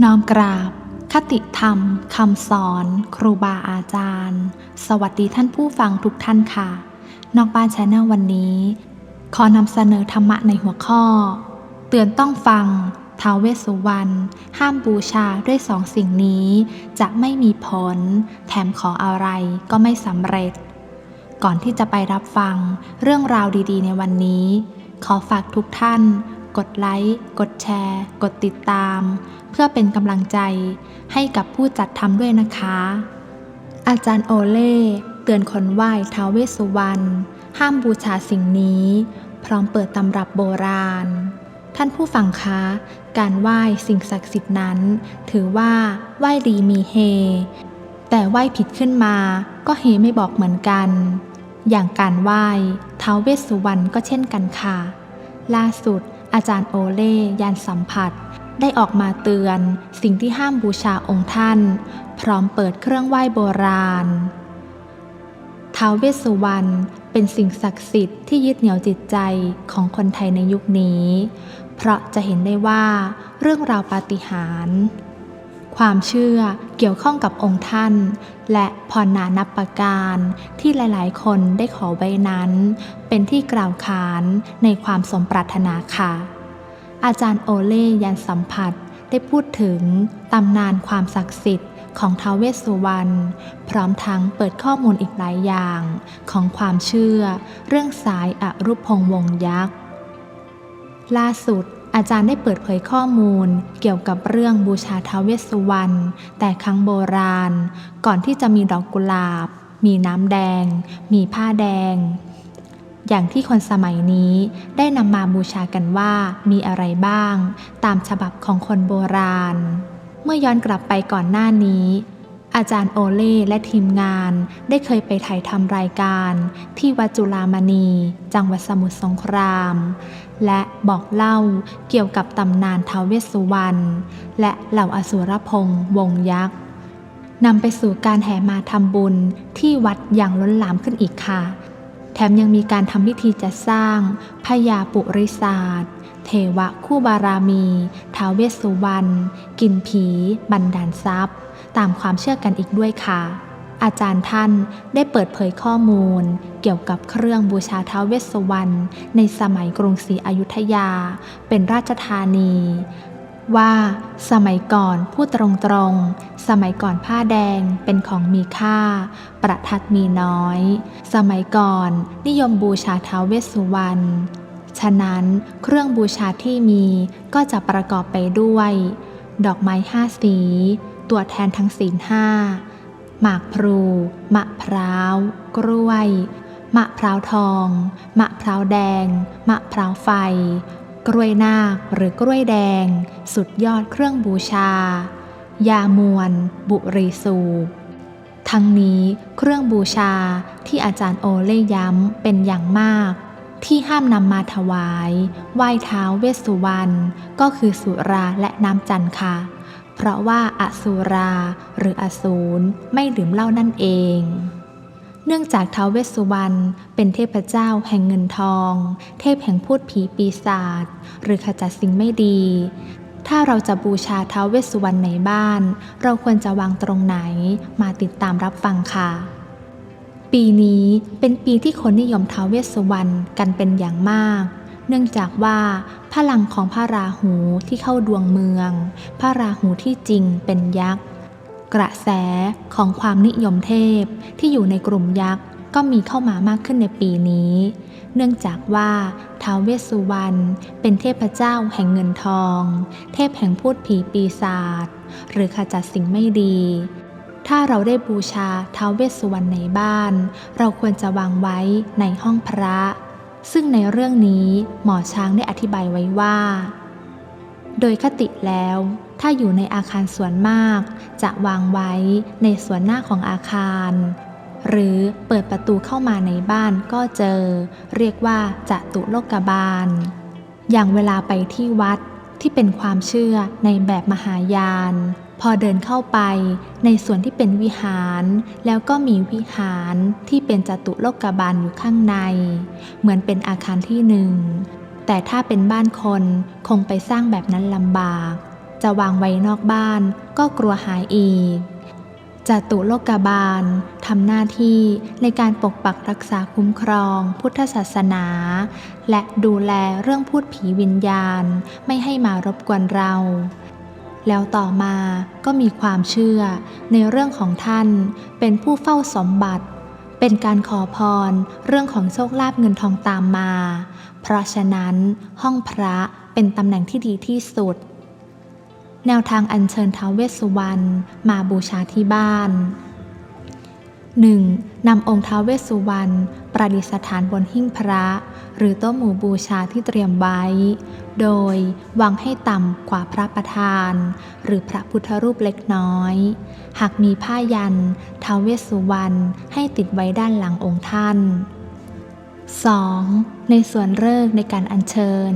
น้อมกราบ คติธรรมคำสอนครูบาอาจารย์ สวัสดีท่านผู้ฟังทุกท่านค่ะ นอกบ้านชาแนลวันนี้ ขอนำเสนอธรรมะในหัวข้อ เตือนต้องฟังท้าวเวสสุวรรณห้ามบูชาด้วยสองสิ่งนี้ จะไม่มีผล แถมขออะไรก็ไม่สำเร็จ ก่อนที่จะไปรับฟังเรื่องราวดีๆ ในวันนี้ ขอฝากทุกท่าน กดไลค์ กดแชร์ กดติดตาม เพื่อเป็นกำลังใจให้กับผู้จัดทำด้วยนะคะ อาจารย์โอเล่เตือนคนไหว้ท้าวเวสสุวรรณห้ามบูชาสิ่งนี้ พร้อมเปิดตำรับโบราณ ท่านผู้ฟังคะ การไหว้สิ่งศักดิ์สิทธิ์นั้น ถือว่าไหว้ดีมีเฮ แต่ไหว้ผิดขึ้นมาก็เฮไม่บอกเหมือนกัน อย่างการไหว้ท้าวเวสสุวรรณก็เช่นกันค่ะ ล่าสุด อาจารย์โอเล่ยานสัมผัส ได้ออกมาเตือนสิ่งที่ห้ามบูชาองค์ท่าน พร้อมเปิดเครื่องไหว้โบราณท้าวเวสสุวรรณเป็นสิ่งศักดิ์สิทธิ์ที่ยึดเหนี่ยวจิตใจของคนไทยในยุคนี้ เพราะจะเห็นได้ว่าเรื่องราวปาฏิหาริย์ ความเชื่อเกี่ยวข้องกับองค์ท่าน และพรนานับประการที่หลายๆ คนได้ขอไว้นั้น เป็นที่กล่าวขานในความสมปรารถนาค่ะ อาจารย์โอเล่ยันสัมผัสได้พูดถึงตำนานความศักดิ์สิทธิ์ของท้าวเวสสุวรรณพร้อมทั้งเปิดข้อมูลอีกหลายอย่างของความเชื่อ เรื่องสายอรุพงวงศ์ยักษ์ ล่าสุด อาจารย์ได้เปิดเผยข้อมูล เกี่ยวกับเรื่องบูชาท้าวเวสสุวรรณแต่ครั้งโบราณ ก่อนที่จะมีดอกกุหลาบ มีน้ำแดง มีผ้าแดง อย่างที่คนสมัยนี้ได้นำมาบูชากันว่ามีอะไรบ้าง ตามฉบับของคนโบราณ เมื่อย้อนกลับไปก่อนหน้านี้อาจารย์โอเล่และทีมงานได้เคยไปถ่ายทำรายการ ที่วัดจุฬามณี จังหวัดสมุทรสงคราม และบอกเล่าเกี่ยวกับตำนานท้าวเวสสุวรรณและเหล่าอสุรพงษ์วงยักษ์นำไปสู่การแห่มาทำบุญที่วัดอย่างล้นหลามขึ้นอีกค่ะ แถมยังมีการทำพิธีจัดสร้างพญาปุริศาสตร์เทวะคู่บารามีท้าวเวสสุวรรณกินผี บันดาลทรัพย์ ตามความเชื่อกันอีกด้วยค่ะ อาจารย์ท่านได้เปิดเผยข้อมูล เกี่ยวกับเครื่องบูชาท้าวเวสสุวรรณในสมัยกรุงศรีอยุธยา เป็นราชธานี ว่าสมัยก่อนพูดตรงๆ สมัยก่อนผ้าแดงเป็นของมีค่า ประทัดมีน้อย สมัยก่อนนิยมบูชาท้าวเวสสุวรรณฉะนั้นเครื่องบูชาที่มีก็จะประกอบไปด้วย ดอกไม้ห้าสี ตัวแทนทั้งศีลห้า หมากพลูมะพร้าว กล้วย มะพร้าวทอง มะพร้าวแดง มะพร้าวไฟ กล้วยนาคหรือกล้วยแดง สุดยอดเครื่องบูชา ยามวน บุรีสูบทั้งนี้เครื่องบูชาที่อาจารย์โอเล่ย้ำเป็นอย่างมาก ที่ห้ามนำมาถวาย ไหว้เท้าเวสสุวรรณก็คือสุราและน้ำจันทร์ค่ะ เพราะว่าอสุราหรืออสูรไม่ดื่มเหล้านั่นเอง เนื่องจากท้าวเวสสุวรรณเป็นเทพเจ้าแห่งเงินทอง เทพแห่งพูดผีปีศาจหรือขจัดสิ่งไม่ดี ถ้าเราจะบูชาท้าวเวสสุวรรณในบ้าน เราควรจะวางตรงไหนมาติดตามรับฟังค่ะปีนี้เป็นปีที่คนนิยมท้าวเวสสุวรรณกันเป็นอย่างมาก นื่องจากว่าพลังของพระราหูที่เข้าดวงเมือง พระราหูที่จริงเป็นยักษ์ กระแสของความนิยมเทพที่อยู่ในกลุ่มยักษ์ก็มีเข้ามามากขึ้นในปีนี้ เนื่องจากว่าท้าวเวสสุวรรณเป็นเทพเจ้าแห่งเงินทอง เทพแห่งพูดผีปีศาจหรือขจัดสิ่งไม่ดี ถ้าเราได้บูชาท้าวเวสสุวรรณในบ้าน เราควรจะวางไว้ในห้องพระ ซึ่งในเรื่องนี้หมอช้างได้อธิบายไว้ว่า โดยคติแล้วถ้าอยู่ในอาคารส่วนมาก จะวางไว้ในส่วนหน้าของอาคาร หรือเปิดประตูเข้ามาในบ้านก็เจอ เรียกว่าจะตุโลกบาล อย่างเวลาไปที่วัดที่เป็นความเชื่อในแบบมหายาน พอเดินเข้าไปในส่วนที่เป็นวิหาร แล้วก็มีวิหารที่เป็นจตุโลกบาลอยู่ข้างใน เหมือนเป็นอาคารที่หนึ่ง แต่ถ้าเป็นบ้านคนคงไปสร้างแบบนั้นลำบาก จะวางไว้นอกบ้านก็กลัวหายอีกจตุโลกบาลทำหน้าที่ในการปกปักรักษาคุ้มครองพุทธศาสนา และดูแลเรื่องพูดผีวิญญาณ ไม่ให้มารบกวนเรา แล้วต่อมาก็มีความเชื่อในเรื่องของท่านเป็นผู้เฝ้าสมบัติ เป็นการขอพรเรื่องของโชคลาภเงินทองตามมา เพราะฉะนั้นห้องพระเป็นตำแหน่งที่ดีที่สุด แนวทางอัญเชิญท้าวเวสสุวรรณมาบูชาที่บ้าน 1. นำองค์ท้าวเวสสุวรรณประดิษฐานบนหิ้งพระ หรือโต๊ะหมู่บูชาที่เตรียมไว้ โดยวางให้ต่ำกว่าพระประธาน หรือพระพุทธรูปเล็กน้อย หากมีผ้ายันท้าวเวสสุวรรณให้ติดไว้ด้านหลังองค์ท่าน 2. ในส่วนเลิกในการอัญเชิญ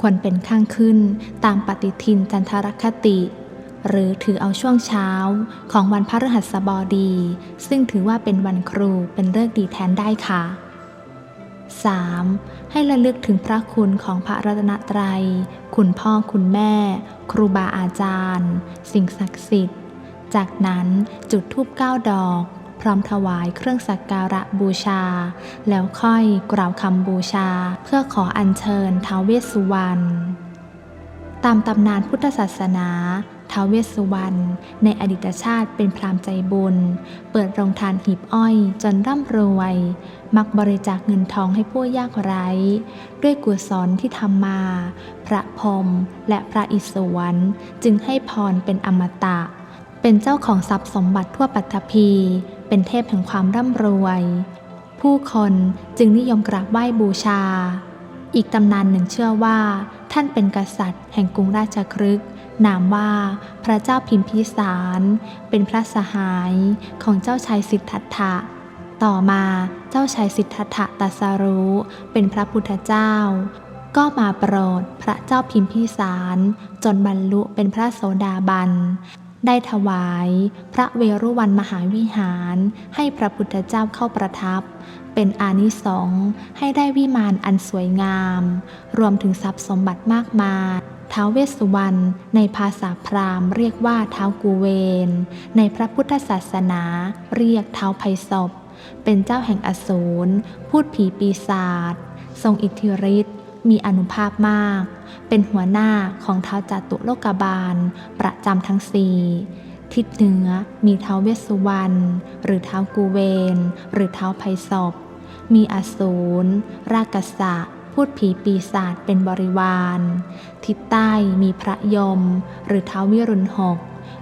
ควรเป็นข้างขึ้นตามปฏิทินจันทรคติ หรือถือเอาช่วงเช้าของวันพระฤหัสบดี ซึ่งถือว่าเป็นวันครูเป็นเลิกดีแทนได้ค่ะ 3. ให้ระลึกถึงพระคุณของพระรัตนตรัย คุณพ่อคุณแม่ ครูบาอาจารย์ สิ่งศักดิ์สิทธิ์ จากนั้นจุดธูปเก้าดอก พร้อมถวายเครื่องสักการะบูชา แล้วค่อยกล่าวคำบูชา เพื่อขออัญเชิญท้าวเวสสุวรรณตามตำนานพุทธศาสนา ท้าวเวสสุวรรณในอดีตชาติเป็นพราหมณ์ใจบุญ เปิดโรงทานหีบอ้อยจนร่ำรวย มักบริจาคเงินทองให้ผู้ยากไร้ ด้วยกุศลที่ทำมา พระพรมและพระอิศวรจึงให้พรเป็นอมตะ เป็นเจ้าของทรัพย์สมบัติทั่วปัตภี เป็นเทพแห่งความร่ำรวย ผู้คนจึงนิยมกราบไหว้บูชาอีกตำนานหนึ่งเชื่อว่า ท่านเป็นกษัตริย์แห่งกรุงราชครึก นามว่าพระเจ้าพิมพิสาร เป็นพระสหายของเจ้าชายสิทธัตถะ ต่อมาเจ้าชายสิทธัตถะตัสรู้ เป็นพระพุทธเจ้า ก็มาโปรดพระเจ้าพิมพิสาร จนบรรลุเป็นพระโสดาบัน ได้ถวายพระเวรุวันมหาวิหารให้พระพุทธเจ้าเข้าประทับเป็นอานิสงส์ให้ได้วิมานอันสวยงาม รวมถึงทรัพย์สมบัติมากมาย ท้าวเวสสุวรรณในภาษาพราหมณ์เรียกว่าท้าวกูเวน ในพระพุทธศาสนาเรียกท้าวไพศพ เป็นเจ้าแห่งอสูรพูดผีปีศาจทรงอิทธิฤทธิ์มีอนุภาพมาก เป็นหัวหน้าของท้าวจตุโลกบาล ประจำทั้งสี่ทิศเหนือมีเท้าเวสสุวรรณหรือเท้ากูเวน หรือเท้าไพศพมีอสูรรากษะ พูดผีปีศาจเป็นบริวาร ทิศใต้มีพระยม หรือเท้าวิรุณหก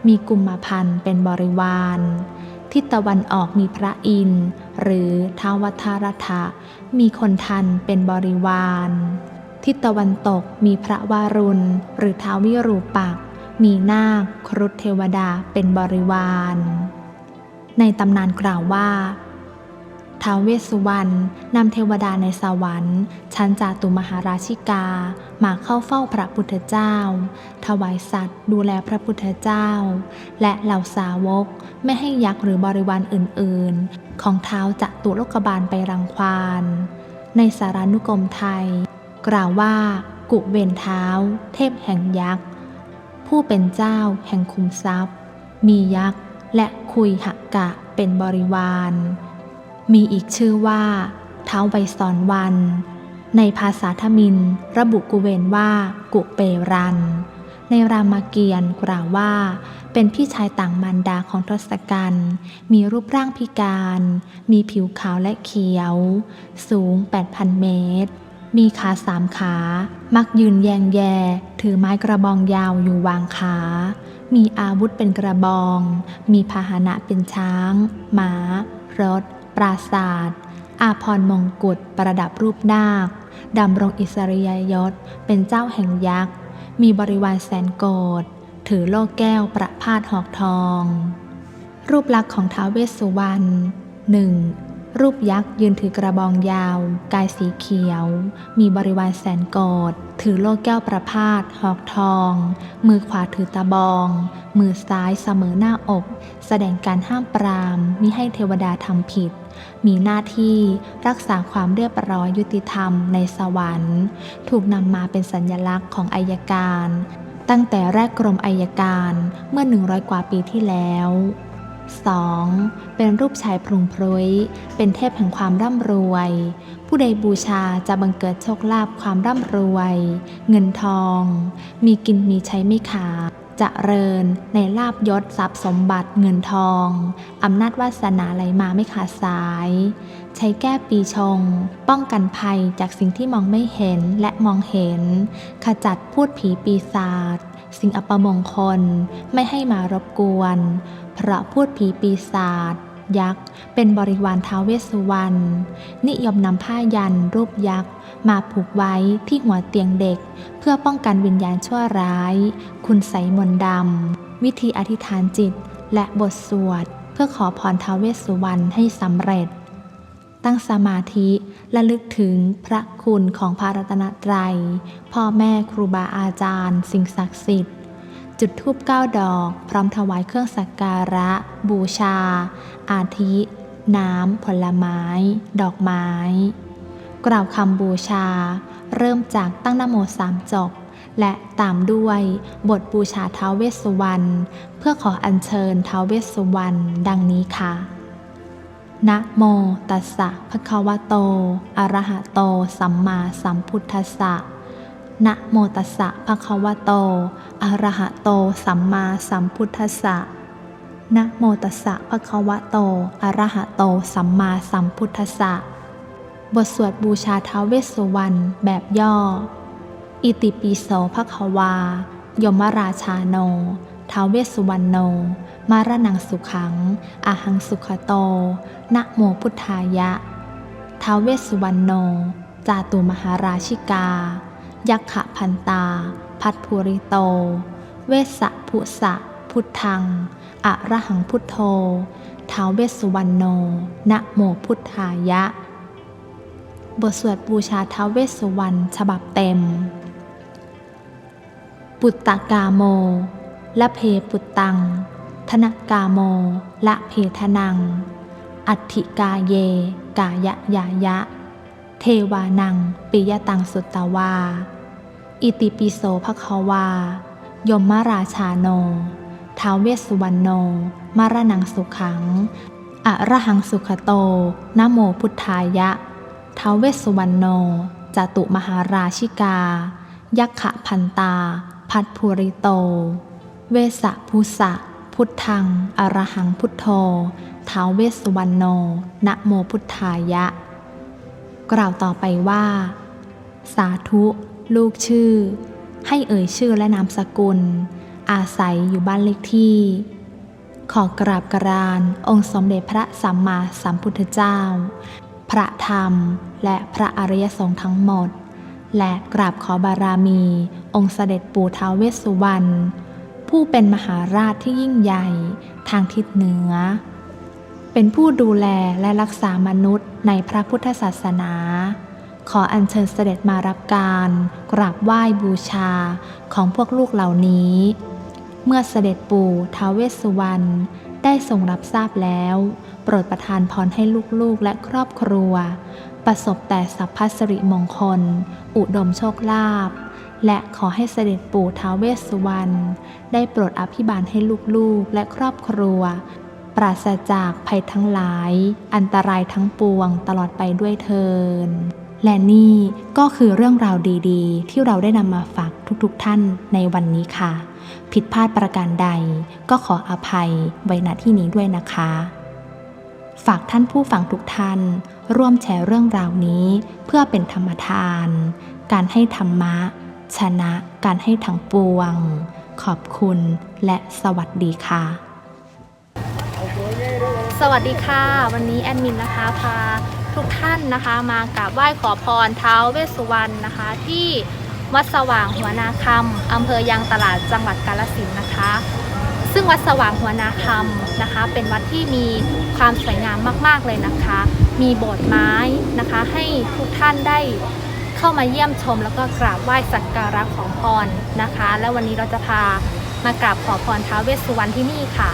มีกุมารพันธ์เป็นบริวาร ทิศตะวันออกมีพระอินทร์หรือเท้าวัทารถะมีคนทันเป็นบริวาร ทิศตะวันตกมีพระวารุณ หรือเท้าววิรูปักษ์มีนาคครุฑเทวดาเป็นบริวาร ในตำนานกล่าวว่า ท้าวเวสสุวรรณนำเทวดาในสวรรค์ ชั้นจาตุมหาราชิกา มาเข้าเฝ้าพระพุทธเจ้า ถวายสัตว์ดูแลพระพุทธเจ้า และเหล่าสาวกไม่ให้ยักษ์หรือบริวารอื่นๆ ของเท้าจะตุโลกบาลไปรังควาน ในสารานุกรมไทย กล่าวว่า กุเวนเท้า เทพแห่งยักษ์ ผู้เป็นเจ้าแห่งคุมทรัพย์ มียักษ์และคุยหักกะเป็นบริวาร มีอีกชื่อว่าเท้าไวสอนวัน ในภาษาทมินระบุกุเวนว่ากุเปรัน ในรามเกียรติ์กล่าวว่า เป็นพี่ชายต่างมารดาของทศกัณฐ์มีรูปร่างพิการ มีผิวขาวและเขียว สูง 8,000 เมตร มีขาสามขา มักยืนแยงแย ถือไม้กระบองยาวอยู่วางขามีอาวุธเป็นกระบอง มีพาหนะเป็นช้างม้ารถ ปราศาสตร์อาพรมงกุฎประดับรูปนาคดำรงอิสริยยศ เป็นเจ้าแห่งยักษ์ มีบริวารแสนโกดถือโล่แก้วประพาสหอกทอง รูปลักษณ์ของท้าวเวสสุวรรณหนึ่ง รูปยักษ์ยืนถือกระบองยาว กายสีเขียว มีบริวารแสนโกดถือโล่แก้วประพาสหอกทอง มือขวาถือตะบอง มือซ้ายเสมอหน้าอก แสดงการห้ามปรามมิให้เทวดาทำผิด มีหน้าที่รักษาความเรียบร้อยยุติธรรมในสวรรค์ ถูกนำมาเป็นสัญลักษณ์ของอายการ ตั้งแต่แรกกรมอายการเมื่อ 100 กว่าปีที่แล้ว 2. เป็นรูปชายพรุงพรุยเป็นเทพแห่งความร่ำรวย ผู้ใดบูชาจะบังเกิดโชคลาภความร่ำรวย เงินทอง มีกินมีใช้ไม่ขาดจะเริญในลาบยศทรัพย์สมบัติเงินทอง อำนาจวาสนาไหลมาไม่ขาดสาย ใช้แก้ปีชง ป้องกันภัยจากสิ่งที่มองไม่เห็นและมองเห็น ขจัดพูดผีปีศาจ สิ่งอัปมงคลไม่ให้มารบกวน พระพูดผีปีศาจยักษ์ เป็นบริวารท้าวเวสสุวรรณนิยมนำผ้ายันรูปยักษ์ มาผูกไว้ที่หัวเตียงเด็ก เพื่อป้องกันวิญญาณชั่วร้าย คุณใสมนดำ วิธีอธิษฐานจิตและบทสวด เพื่อขอพรท้าวเวสสุวรรณให้สำเร็จ ตั้งสมาธิและลึกถึงพระคุณของพระรัตนตรัย พ่อแม่ครูบาอาจารย์ สิ่งศักดิ์สิทธิ์ จุดธูปเก้าดอก พร้อมถวายเครื่องสักการะ บูชา อาทิ น้ำ ผลไม้ ดอกไม้ กล่าวคำบูชา เริ่มจากตั้งนโมสามจบและตามด้วยบทบูชาท้าวเวสสุวรรณเพื่อขออัญเชิญท้าวเวสสุวรรณดังนี้ค่ะ นะโมตัสสะภะคะวะโต อะระหะโต สัมมาสัมพุทธัสสะ นะโมตัสสะภะคะวะโต อะระหะโต สัมมาสัมพุทธัสสะ นะโมตัสสะภะคะวะโต อะระหะโต สัมมาสัมพุทธัสสะ บทสวดบูชาท้าวเวสสุวรรณแบบย่อ อิติปิโสภะคะวา ยมราชาโนท้าวเวสสุวรรณโน มารนังสุขัง อาหังสุขโต นะโมพุทธายะ ท้าวเวสสุวรรณโน จาตุมหาราชิกา ยักขะพันตา พัทภูริโต เวสสะภุสะ พุทธัง อะระหังพุทโธ ท้าวเวสสุวรรณโน นะโมพุทธายะ บทสวดบูชาท้าวเวสสุวรรณฉบับเต็ม ปุตตะกาโมและเพปุตตัง ธนกาโม ละเพทนัง อัติกาเย กายะยายะ เทวานัง ปิยตังสุตตวา อิติปิโสภควา ยมมาราชาโนท้าวเวสสุวรรณโน มารนังสุขัง อระหังสุขโตนโมพุทธายะท้าวเวสสุวรรณโนจตุมหาราชิกา ยักขะพันตา พัทภูริโต เวสะภูสะ พุทธัง อรหังพุทโธท้าวเวสสุวรรณโน นะโมพุทธายะ กล่าวต่อไปว่า สาธุ ลูกชื่อ ให้เอ่ยชื่อและนามสกุล อาศัยอยู่บ้านเลขที่ ขอกราบกราน องค์สมเด็จพระสัมมาสัมพุทธเจ้า พระธรรมและพระอริยสงฆ์ทั้งหมด และกราบขอบารมี องค์เสด็จปู่ท้าวเวสสุวรรณ ผู้เป็นมหาราชที่ยิ่งใหญ่ทางทิศเหนือ เป็นผู้ดูแลและรักษามนุษย์ในพระพุทธศาสนา ขออัญเชิญเสด็จมารับการกราบไหว้บูชาของพวกลูกเหล่านี้ เมื่อเสด็จปู่ท้าวเวสสุวรรณได้ทรงรับทราบแล้ว โปรดประทานพรให้ลูกๆและครอบครัว ประสบแต่สัพพสิริมงคล อุดมโชคลาภ และขอให้เสด็จปู่ท้าวเวสสุวรรณได้โปรดอภิบาลให้ลูกๆและครอบครัว ปราศจากภัยทั้งหลาย อันตรายทั้งปวงตลอดไปด้วยเทินและนี่ก็คือเรื่องราวดีๆ ที่เราได้นำมาฝากทุกๆท่านในวันนี้ค่ะ ผิดพลาดประการใดก็ขออภัยไว้ณที่นี้ด้วยนะคะ ฝากท่านผู้ฟังทุกท่าน ร่วมแชร์เรื่องราวนี้เพื่อเป็นธรรมทาน การให้ธรรมะ ชนะการให้ทั้งปวง ขอบคุณและสวัสดีค่ะ สวัสดีค่ะ วันนี้แอดมินนะคะพาทุกท่านนะคะ มากราบไหว้ขอพรเท้าเวสสุวรรณนะคะ ที่วัดสว่างหัวนาคำอำเภอยางตลาดจังหวัดกาฬสินธุ์นะคะ ซึ่งวัดสว่างหัวนาคำนะคะ เป็นวัดที่มีความสวยงามมาก ๆเลยนะคะ มีโบสถ์ไม้นะคะ ให้ทุกท่านได้ เข้ามาเยี่ยมชม แล้วก็กราบไหว้สักการะขอพรนะคะ และวันนี้เราจะพามากราบขอพรท้าวเวสสุวรรณที่นี่ค่ะ